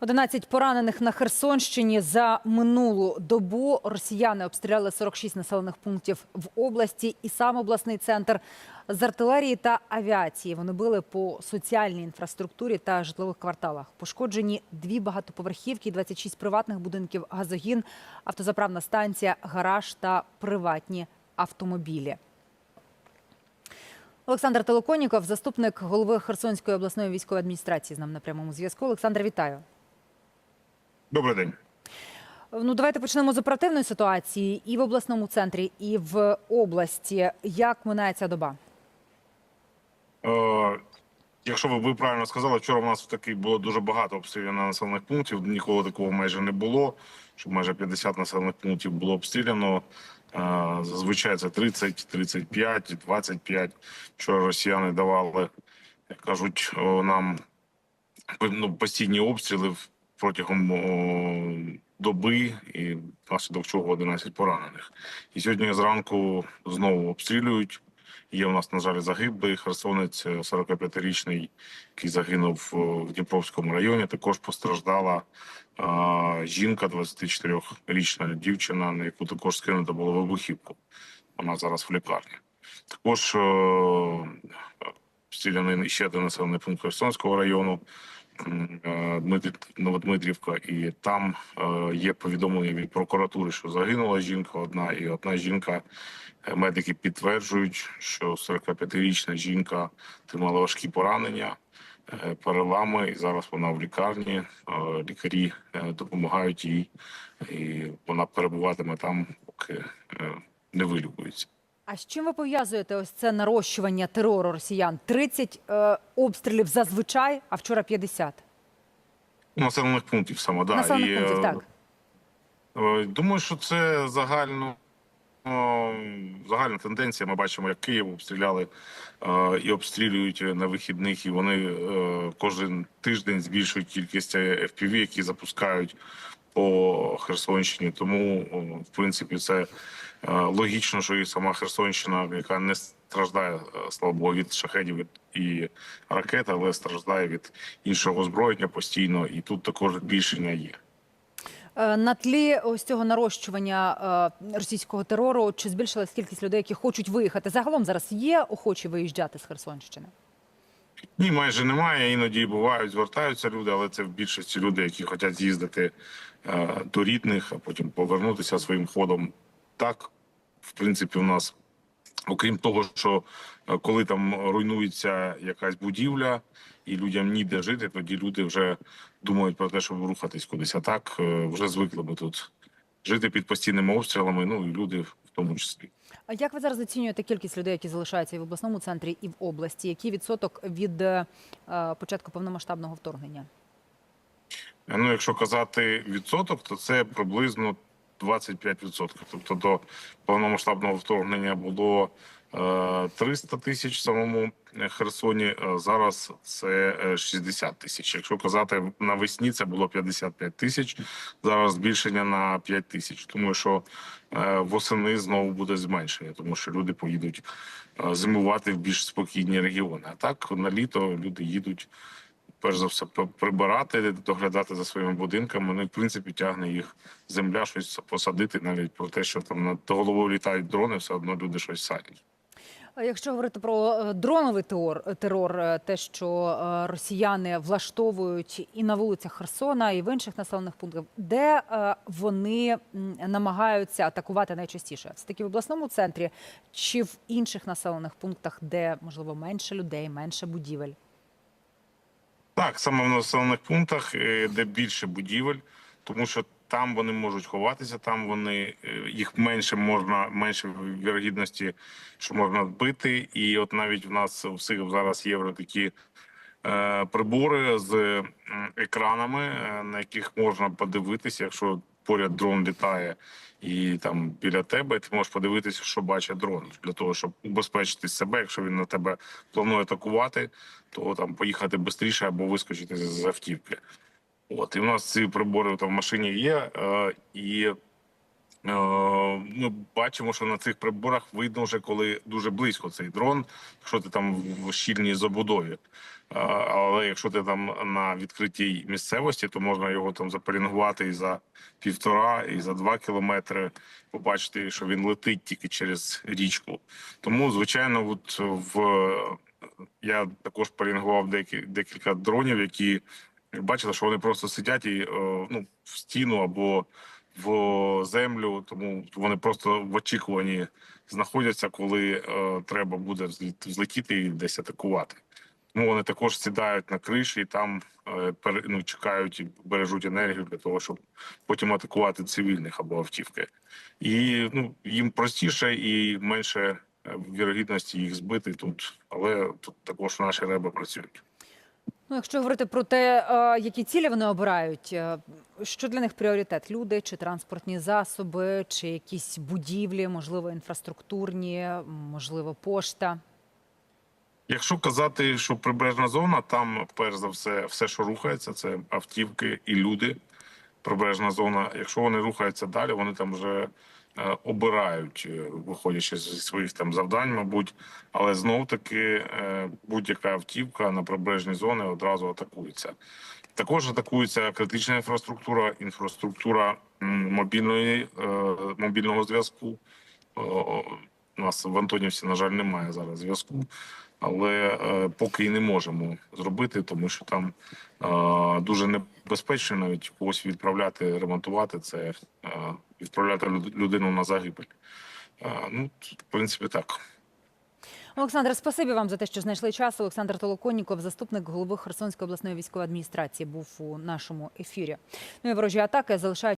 11 поранених на Херсонщині за минулу добу. Росіяни обстріляли 46 населених пунктів в області і сам обласний центр з артилерії та авіації. Вони били по соціальній інфраструктурі та житлових кварталах. Пошкоджені дві багатоповерхівки, 26 приватних будинків, газогін, автозаправна станція, гараж та приватні автомобілі. Олександр Толоконіков, заступник голови Херсонської обласної військової адміністрації, з нами на прямому зв'язку. Олександр, вітаю. Добрий день. Ну, давайте почнемо з оперативної ситуації і в обласному центрі, і в області. Як минає ця доба? Е, якщо ви, ви правильно сказали, вчора у нас таки було дуже багато обстрілів на населених пунктів. Ніколи такого майже не було. Щоб майже 50 населених пунктів було обстріляно. Е, зазвичай це 30, 35, 25. Вчора росіяни давали, як кажуть, нам ну, постійні обстріли протягом доби, і внаслідок чого 11 поранених. І сьогодні зранку знову обстрілюють. Є у нас, на жаль, загиблий херсонець, е, 45-річний, який загинув в Дніпровському районі. Також постраждала а, жінка, 24-річна дівчина, на яку також скинуто було вибухівку. Вона зараз в лікарні. Також обстріляний ще один населений пункт Херсонського району. Е, Новодмитрівка, і там е, є повідомлення від прокуратури, що загинула жінка одна, і одна жінка. е, Медики підтверджують, що 45-річна жінка отримала важкі поранення, перелами, і зараз вона в лікарні. Лікарі допомагають їй, і вона перебуватиме там, поки не вилікується. А з чим ви пов'язуєте ось це нарощування терору росіян? 30 е, обстрілів зазвичай, а вчора 50. Населених пунктів саме, да. Населених І, пунктів, е, так. Е, Думаю, що це загально. Загальна тенденція. Ми бачимо, як Київ обстріляли е, і обстрілюють на вихідних, і вони е, кожен тиждень збільшують кількість FPV, які запускають по Херсонщині. Тому, в принципі, це е, логічно, що і сама Херсонщина, яка не страждає, е, слава Богу, від шахедів і ракет, але страждає від іншого озброєння постійно, і тут також збільшення є. Е, На тлі ось цього нарощування російського терору, чи збільшилась кількість людей, які хочуть виїхати? Загалом зараз є охочі виїжджати з Херсонщини? Ні, майже немає. Іноді бувають, звертаються люди, але це в більшості люди, які хочуть з'їздити е, до рідних, а потім повернутися своїм ходом. Так, в принципі, у нас, окрім того, що е, коли там руйнується якась будівля і людям ніде жити, тоді люди вже думають про те, щоб рухатись кудись. А так е, вже звикли ми тут жити під постійними обстрілами. Ну і люди в тому числі. А як ви зараз оцінюєте кількість людей, які залишаються і в обласному центрі, і в області? Який відсоток від е, початку повномасштабного вторгнення? Ну, якщо казати відсоток, то це приблизно 25%. Тобто до повномасштабного вторгнення було 300 тисяч в самому Херсоні. е, Зараз це е, 60 тисяч. Якщо казати навесні, це було 55 тисяч. Зараз збільшення на 5 тисяч. Тому що е, восени знову буде зменшення, тому що люди поїдуть е, зимувати в більш спокійні регіони. А так на літо люди їдуть перш за все прибирати, доглядати за своїми будинками. Ну і в принципі тягне їх земля, щось посадити, навіть про те, що там над головою літають дрони, все одно люди щось садять. Якщо говорити про е, дроновий терор, терор, те, що е, росіяни влаштовують і на вулицях Херсона, і в інших населених пунктах, де е, вони намагаються атакувати найчастіше? Це таки в обласному центрі чи в інших населених пунктах, де можливо менше людей, менше будівель? Так, саме в населених пунктах, де більше будівель, тому що там вони можуть ховатися, там вони е, їх менше можна, менше вірогідності, що можна збити. І от навіть в нас у всіх зараз є такі е, прибори з екранами, е, на яких можна подивитися, якщо поряд дрон літає. І там біля тебе ти можеш подивитися, що бачить дрон для того, щоб убезпечити себе. Якщо він на тебе планує атакувати, то там поїхати швидше або вискочити з автівки. От і в нас ці прибори там в машині є, е, і е, ми бачимо, що на цих приборах видно вже коли дуже близько цей дрон, якщо ти там в щільній забудові. Е, Але якщо ти там на відкритій місцевості, то можна його там запелінгувати і за півтора, і за два кілометри, побачити, що він летить тільки через річку. Тому, звичайно, от в я також пелінгував деякі, декілька дронів, які бачили, що вони просто сидять і е, ну, в стіну або в землю, тому вони просто в очікуванні знаходяться, коли е, треба буде взлетіти і десь атакувати. Тому вони також сідають на криші і там е, ну, чекають і бережуть енергію для того, щоб потім атакувати цивільних або автівки. І ну, їм простіше і менше е, вірогідності їх збити тут, але тут також наші реби працюють. Ну, якщо говорити про те, е, які цілі вони обирають, е, що для них пріоритет? Люди чи транспортні засоби, чи якісь будівлі, можливо, інфраструктурні, можливо, пошта. Якщо казати, що прибережна зона, там перш за все, все, що рухається, це автівки і люди. Прибережна зона. Якщо вони рухаються далі, вони там вже обирають, е, виходячи зі своїх там завдань, мабуть. Але знов таки е, будь-яка автівка на прибережні зони одразу атакується. Також атакується критична інфраструктура, інфраструктура мобільної е, мобільного зв'язку. У нас в Антонівці, на жаль, немає зараз зв'язку, але е, поки і не можемо зробити, тому що там е, дуже небезпечно навіть когось відправляти, ремонтувати це, е, відправляти людину на загибель. Ну, в принципі, так. Олександр, спасибі вам за те, що знайшли час. Олександр Толоконніков, заступник голови Херсонської обласної військової адміністрації, був у нашому ефірі. Ну і ворожі атаки залишають.